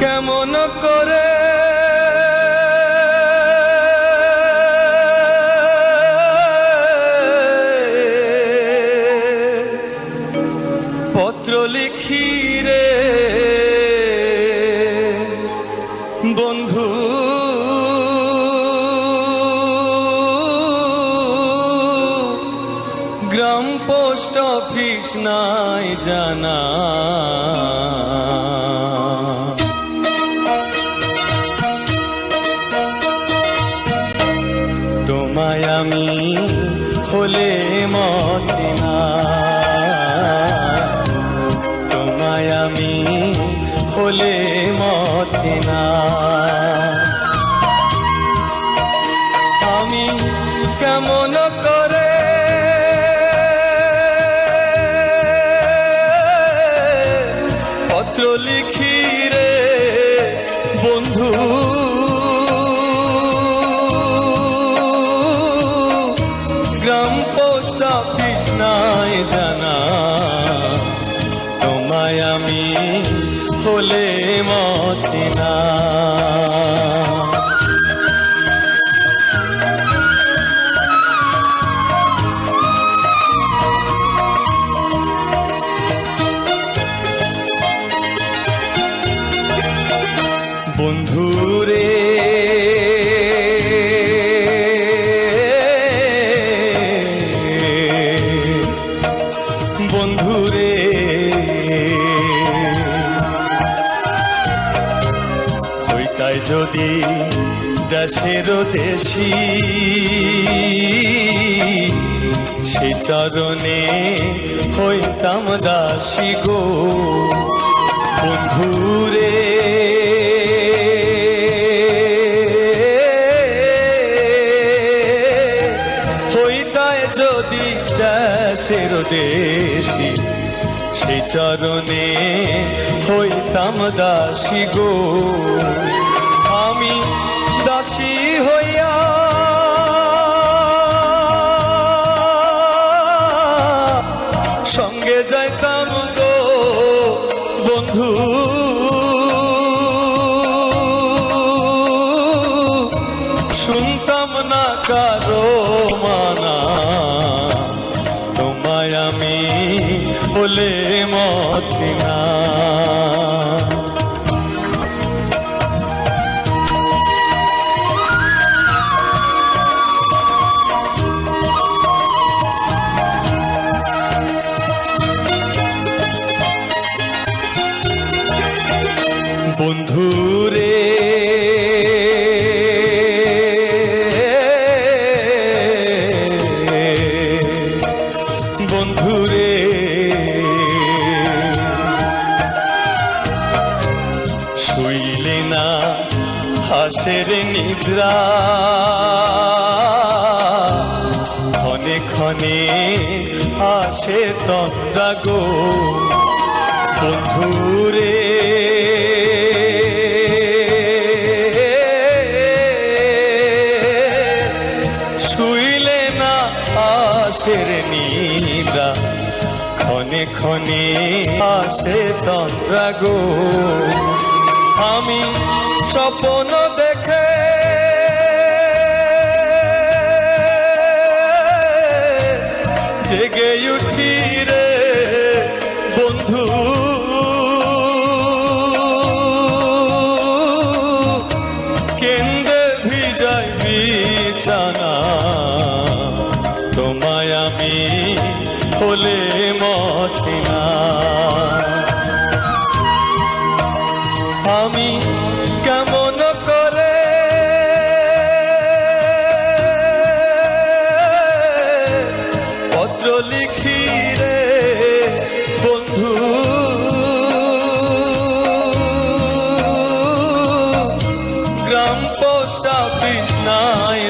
কেমন করে? পত্র লিখি রে বন্ধু। গ্রাম পোস্ট অফিস নাই জানা। তোমায় আমি হলে মচিনা তোমায় আমি হলে আমি হলে মচিনা বন্ধুরে যদি দেশের দেশি, সে চরণে হইতাম দাসী গো। বন্ধুরে, হইতায় যদি দেশের দেশি, সে চরণে হইতাম দাসী গো। দাসী হইয়া। সঙ্গে যাইতাম গো বন্ধু। শুনতাম না কারও মানা। তোমায় আমি বলে মছিনা বন্ধুরে। বন্ধুরে। শুইলে না হাসের নিদ্রা। ক্ষণে ক্ষণে আসে তন্দ্রা গো। বন্ধুরে। আসের নিদ্রা ক্ষণে ক্ষণে আসে তন্দ্রা গো। আমি স্বপ্ন দেখে জেগে উঠি রে বন্ধু। কেন্দ্রে ভিজাই বিছানা আমি কেমন করে? পত্র লিখি রে বন্ধু। গ্রাম পোস্ট অফিস নাই